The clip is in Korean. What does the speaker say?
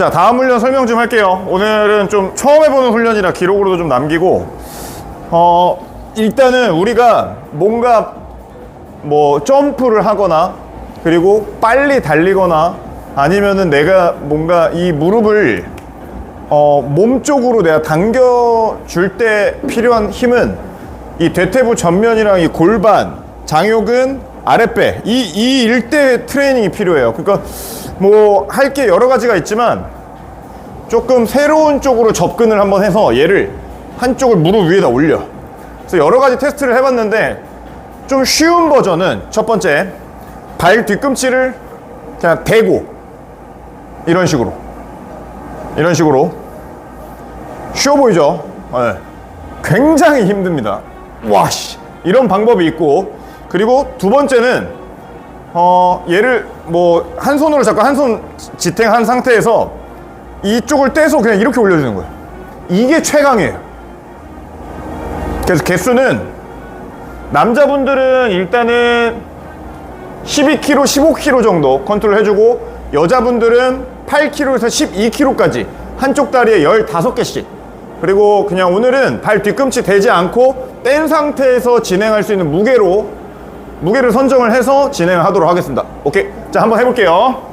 자 다음 훈련 설명 좀 할게요. 오늘은 좀 처음 해보는 훈련이라 기록으로도 좀 남기고 어 일단은 우리가 뭔가 뭐 점프를 하거나 그리고 빨리 달리거나 아니면은 내가 뭔가 이 무릎을 어, 몸 쪽으로 내가 당겨 줄 때 필요한 힘은 이 대퇴부 전면이랑 이 골반, 장요근, 아랫배 이, 이 일대 트레이닝이 필요해요. 그러니까 뭐 할 게 여러 가지가 있지만 조금 새로운 쪽으로 접근을 한번 해서 얘를 한쪽을 무릎 위에다 올려. 그래서 여러 가지 테스트를 해봤는데 좀 쉬운 버전은 첫 번째 발 뒤꿈치를 그냥 대고 이런 식으로 이런 식으로 쉬워 보이죠? 네. 굉장히 힘듭니다. 와씨 이런 방법이 있고 그리고 두 번째는 어 얘를 뭐 한 손으로 잡고 한 손 지탱한 상태에서 이쪽을 떼서 그냥 이렇게 올려주는 거예요. 이게 최강이에요. 그래서 개수는 남자분들은 일단은 12kg, 15kg 정도 컨트롤 해주고 여자분들은 8kg에서 12kg까지 한쪽 다리에 15개씩 그리고 그냥 오늘은 발 뒤꿈치 대지 않고 뗀 상태에서 진행할 수 있는 무게로 무게를 선정을 해서 진행을 하도록 하겠습니다. 오케이. 자 한번 해볼게요